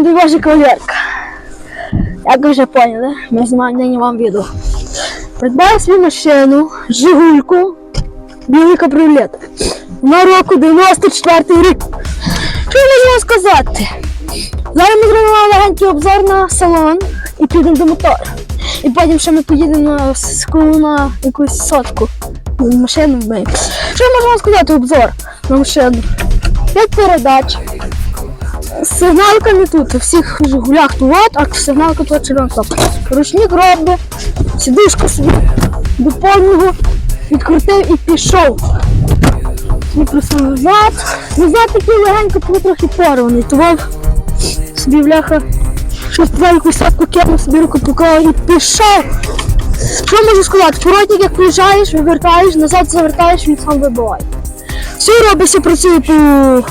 до ваша кавалерка. Як ви вже поняли, ми знімаємо нині вам відео. Придбаю свою машину, Жигульку, білий кабріолет. На року 94 рік. Що я можу сказати? Зараз ми зробимо легенький обзор на салон і підемо до мотора. І потім ще ми поїдемо на, ск- на якусь сотку. Машину вмиємо. Що я можу вам сказати обзор на машину? 5 передач. Сигналка не тут, у всіх жигулях тут, а сигналка тут червона. Ручник робить, сидушку собі до повного відкрутив і пішов. Мікрофон назад. Назад такий легенько був трохи порваний, тому собі бляха щось туди якусь садку кинув, собі руку поклав і пішов. Що можу сказати? Поротник, як приїжджаєш, вивертаєш, назад завертаєш, він сам вибиває. Все робиться, працює по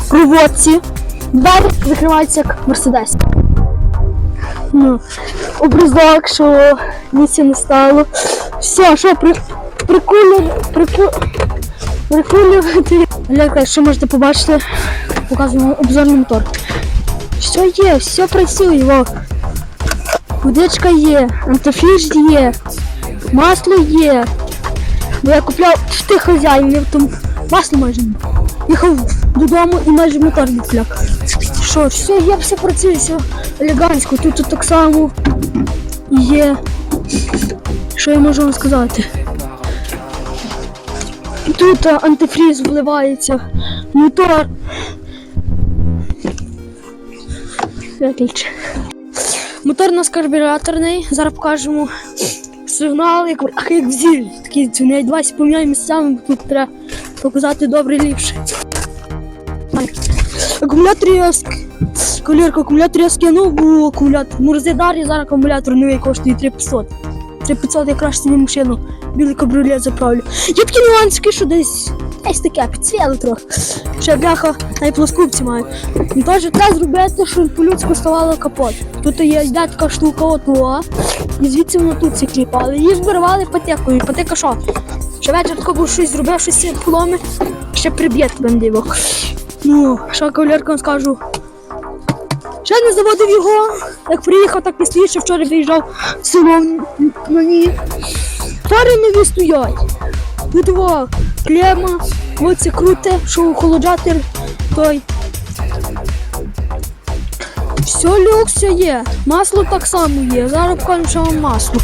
проводці. Двері закриваються як Мерседес. Ну, образок, що нічого не стало. Все, що при, прикулювати. Прику, прикулювати. Ляка, що можете побачити, показуємо обзорний мотор. Все є, все працює, во. Водичка є, антифріз є, масло є. Бо я купляв в тих хазяїнів, масло майже не. Їхав додому і майже мотор не купляв. Що, все, є, все працює, все елегантсько. Тут, так само є. Що я можу вам сказати? Тут антифріз вливається, мотор. Мотор у нас карбюраторний, зараз покажемо сигнал, як, як в. Такий дзвонять, давайте поміняємо місцями, тут треба показати добре ліпше. Акумулятор я Колірка, акумулятор я скинув, бо акумулятор. Ну, розглядарі зараз акумулятор новий коштує 3500. 3500 я краще собі машину білий кабріолет заправлю. Є такі нюански, що десь десь таке підсвіли трохи. Ще бляха на і плоскупці маю. І теж треба зробити, щоб по-людську ставало капот. Тут є йде така штука отуа, і звідси воно тут ці кліпали. Її збирали патекою. Патека що? Ще вечір тако був щось зробив, щось поломи, ще приб'є тебе на дивок. Ну, що кавалеркам скажу. Ще не заводив його. Як приїхав, так що вчора виїжджав в село на ній. Фари нові стоять. Тут во, клема, оце круте, що охолоджатор той. Все люкс є. Масло так само є. Зараз покажемо, що вам масло.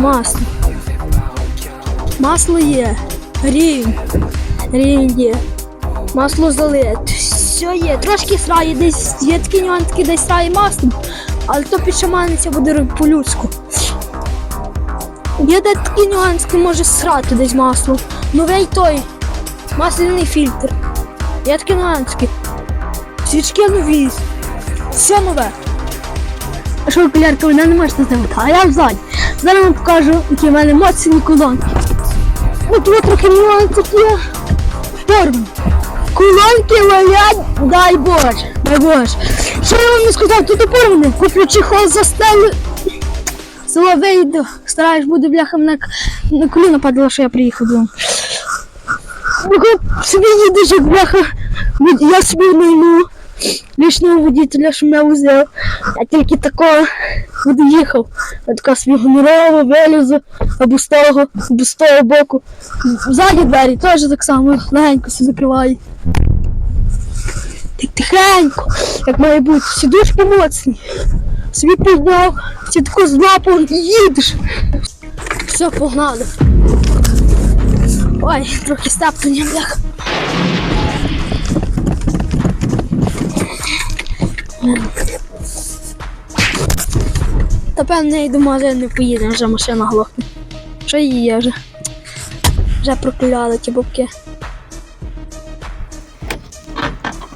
Масло. Масло є. Рівень. Рівень є. Масло залит. Все є. Трошки срає, десь є такі нюански, десь срає масло, але то підшаманиться буде робити по-людську. Є де такі нюански, може срати десь масло. Новий той. Масляний фільтр. Є такі нюански. Свічки нові. Все нове. А що колярка, вона не можете знімати, а я взаді. Зараз вам покажу, які в мене моцні колонки. Ну тут трохи нюансів є. Порвані. Колонки валять, дай Боже, дай Боже. Що я вам не сказав, тут і порвані. Куплю чехол застелю. Село вийду, стараюсь буде бляха на, на коліна падало, що я приїхав додому. Собі їдеш, як бляха, я собі найму лічного водителя, що мене возив. Я тільки такого буду їхав. Я така собі гонорова, вилізу, або з того, або з того боку. Ззаді двері теж так само легенько все закриваю. Так тихенько, як має бути, сідушки моцні. Собі підняв, всі таку злапу і їдеш. Все, погнали. Ой, трохи стептання, бляха. Та певне, і до магазину не поїде, вже машина глохне. Що її є вже? Вже прокляли ті бабки.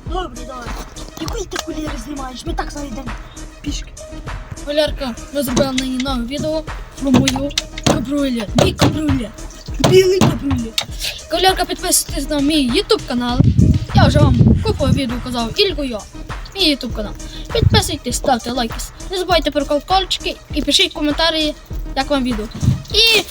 Добре, давай. Який ти куліри знімаєш? Ми так зайдемо пішки. Валерка, ми зробили на нове відео про мою кабрюлет. Мій кабрюлет. Білий кабрюлет. Кавалерка, підписуйтесь на мій YouTube канал. Я вже вам купу відео казав, тільки я. Мій YouTube канал. Підписуйтесь, ставте лайки. Не забувайте про колокольчики і пишіть коментарі, як вам відео. І...